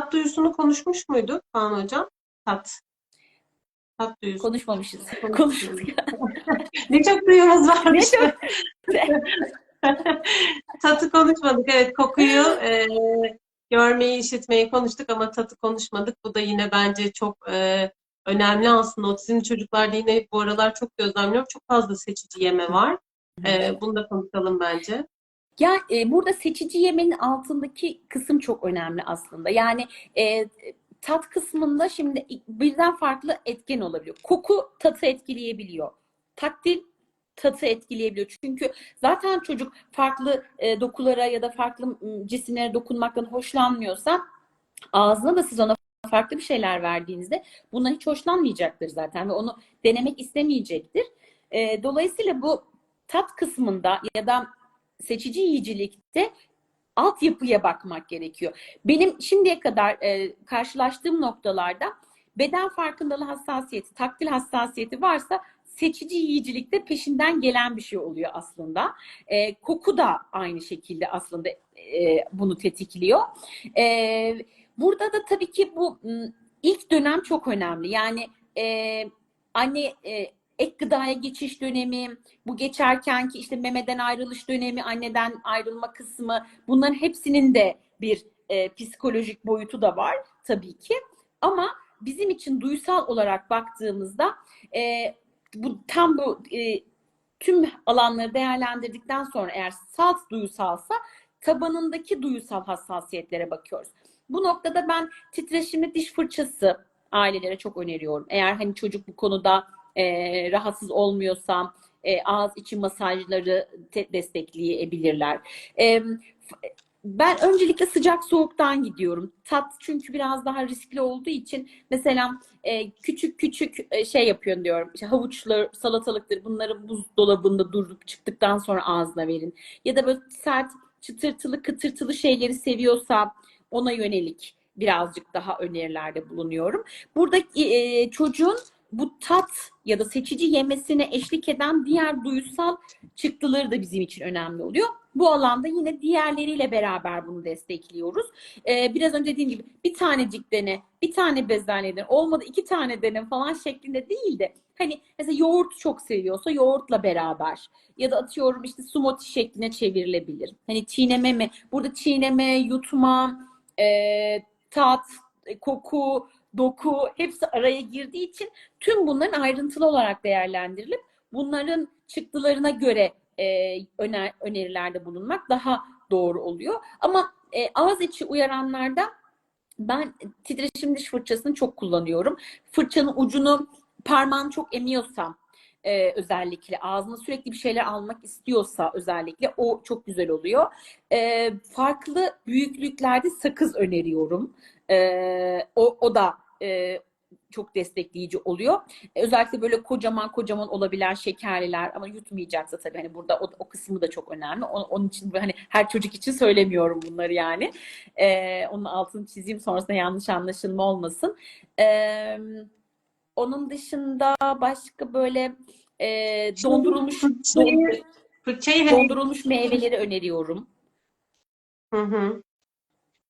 tat duyusunu konuşmuş muyduk Kaan Hocam? Tat. Tat duyusu. Konuşmamışız. Konuşmadık. Konuştuk. Ne çok duyumuz Ne varmış. çok Tatı konuşmadık. Evet kokuyu e, görmeyi, işitmeyi konuştuk ama tatı konuşmadık. Bu da yine bence çok e, önemli aslında. Otizmli çocuklarda yine bu aralar çok gözlemliyorum. Çok fazla seçici yeme var. E, bunu da konuşalım bence. Ya e, burada seçici yemenin altındaki kısım çok önemli aslında. Yani e, tat kısmında şimdi birden farklı etken olabiliyor. Koku tatı etkileyebiliyor. Taktil tatı etkileyebiliyor. Çünkü zaten çocuk farklı e, dokulara ya da farklı cisimlere dokunmaktan hoşlanmıyorsa ağzına da siz ona farklı bir şeyler verdiğinizde bundan hiç hoşlanmayacaktır zaten ve onu denemek istemeyecektir. E, dolayısıyla bu tat kısmında ya da seçici yiyicilikte altyapıya bakmak gerekiyor. Benim şimdiye kadar e, karşılaştığım noktalarda beden farkındalığı hassasiyeti, taktil hassasiyeti varsa seçici yiyicilikte peşinden gelen bir şey oluyor aslında. E, koku da aynı şekilde aslında e, bunu tetikliyor. E, burada da tabii ki bu ilk dönem çok önemli. Yani e, anne e, ek gıdaya geçiş dönemi, bu geçerkenki işte memeden ayrılış dönemi, anneden ayrılma kısmı bunların hepsinin de bir e, psikolojik boyutu da var tabii ki. Ama bizim için duysal olarak baktığımızda e, bu tam bu e, tüm alanları değerlendirdikten sonra eğer salt duyusalsa tabanındaki duyusal hassasiyetlere bakıyoruz. Bu noktada ben titreşimli diş fırçası ailelere çok öneriyorum. Eğer hani çocuk bu konuda e, rahatsız olmuyorsa e, ağız içi masajları te- destekleyebilirler. E, ben öncelikle sıcak soğuktan gidiyorum. Tat çünkü biraz daha riskli olduğu için mesela e, küçük küçük e, şey yapıyorum diyorum. İşte havuçlar, salatalıktır bunları buzdolabında durup çıktıktan sonra ağzına verin. Ya da böyle sert çıtırtılı kıtırtılı şeyleri seviyorsa ona yönelik birazcık daha önerilerde bulunuyorum. Burada e, çocuğun bu tat ya da seçici yemesine eşlik eden diğer duyusal çıktıları da bizim için önemli oluyor. Bu alanda yine diğerleriyle beraber bunu destekliyoruz. Ee, biraz önce dediğim gibi bir tanecik dene, bir tane bezelye dene, olmadı iki tane dene falan şeklinde değil de hani mesela yoğurt çok seviyorsa yoğurtla beraber ya da atıyorum işte smoothie şekline çevrilebilir. Hani çiğneme mi? Burada çiğneme, yutma, e, tat, e, koku, doku hepsi araya girdiği için tüm bunların ayrıntılı olarak değerlendirilip bunların çıktılarına göre e, öner, önerilerde bulunmak daha doğru oluyor. Ama e, ağız içi uyaranlarda ben titreşim diş fırçasını çok kullanıyorum. Fırçanın ucunu parmağını çok emiyorsam e, özellikle ağzına sürekli bir şeyler almak istiyorsa özellikle o çok güzel oluyor. E, farklı büyüklüklerde sakız öneriyorum. E, o, o da e, çok destekleyici oluyor. E, özellikle böyle kocaman kocaman olabilen şekerliler ama yutmayacaksa tabii hani burada o, o kısmı da çok önemli. O- onun için hani her çocuk için söylemiyorum bunları yani. E, onun altını çizeyim sonrasında yanlış anlaşılma olmasın. E, onun dışında başka böyle e, dondurulmuş fırçayı hani dondurulmuş meyveleri öneriyorum. Hı hı.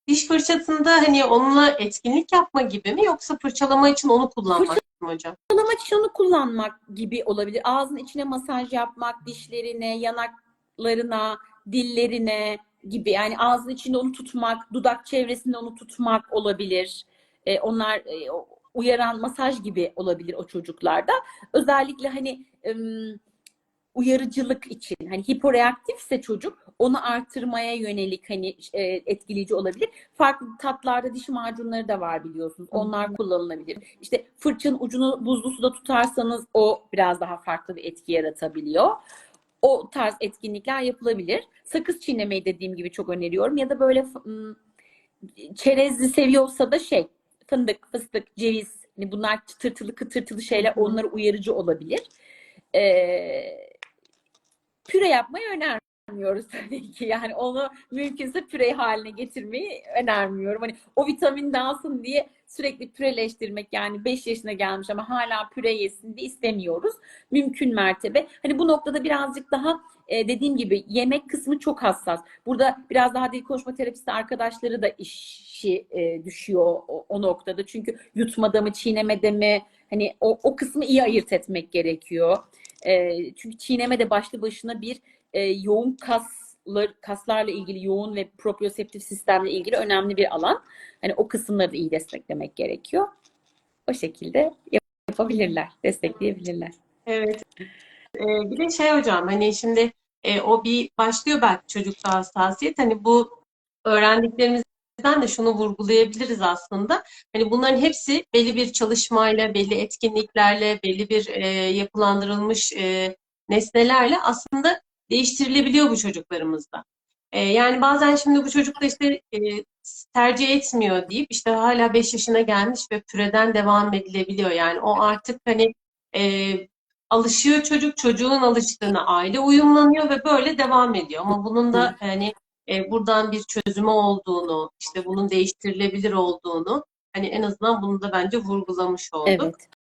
Diş fırçasında hani onunla etkinlik yapma gibi mi yoksa fırçalama için onu kullanmak mı hocam? Fırçalama için onu kullanmak gibi olabilir. Ağzın içine masaj yapmak, dişlerine, yanaklarına, dillerine gibi. Yani ağzın içinde onu tutmak, dudak çevresinde onu tutmak olabilir. Ee, onlar e, uyaran masaj gibi olabilir o çocuklarda. Özellikle hani ım, uyarıcılık için hani hiporeaktifse çocuk onu artırmaya yönelik hani e, etkileyici olabilir. Farklı tatlarda diş macunları da var biliyorsunuz. Onlar kullanılabilir. İşte fırçanın ucunu buzlu suda tutarsanız o biraz daha farklı bir etki yaratabiliyor. O tarz etkinlikler yapılabilir. Sakız çiğnemeyi dediğim gibi çok öneriyorum. Ya da böyle çerezli seviyorsa da şey fındık, fıstık, ceviz hani bunlar çıtırtılı kıtırtılı şeyler onlara uyarıcı olabilir. Ee, püre yapmayı önermiyoruz tabii ki. Yani onu mümkünse püre haline getirmeyi önermiyorum. Hani o vitamin de alsın diye sürekli püreleştirmek yani 5 yaşına gelmiş ama hala püre yesin diye istemiyoruz. Mümkün mertebe. Hani bu noktada birazcık daha e, dediğim gibi yemek kısmı çok hassas. Burada biraz daha dil konuşma terapisti arkadaşları da işi e, düşüyor o, o noktada. Çünkü yutmada mı, çiğnemede mi hani o, o kısmı iyi ayırt etmek gerekiyor. E, çünkü çiğneme de başlı başına bir e, yoğun kaslar, kaslarla ilgili yoğun ve proprioseptif sistemle ilgili önemli bir alan. Hani o kısımları da iyi desteklemek gerekiyor. O şekilde yapabilirler, destekleyebilirler. Evet. Ee, bir de şey hocam hani şimdi e, o bir başlıyor belki çocukta hassasiyet. Hani bu öğrendiklerimizden de şunu vurgulayabiliriz aslında. Hani bunların hepsi belli bir çalışmayla, belli etkinliklerle, belli bir e, yapılandırılmış e, nesnelerle aslında değiştirilebiliyor bu çocuklarımızda. E, yani bazen şimdi bu çocuk da işte e, tercih etmiyor deyip işte hala 5 yaşına gelmiş ve püreden devam edilebiliyor. Yani o artık hani e, alışıyor çocuk, çocuğun alıştığına aile uyumlanıyor ve böyle devam ediyor. Ama bunun da hani e, buradan bir çözümü olduğunu, işte bunun değiştirilebilir olduğunu hani en azından bunu da bence vurgulamış olduk. Evet.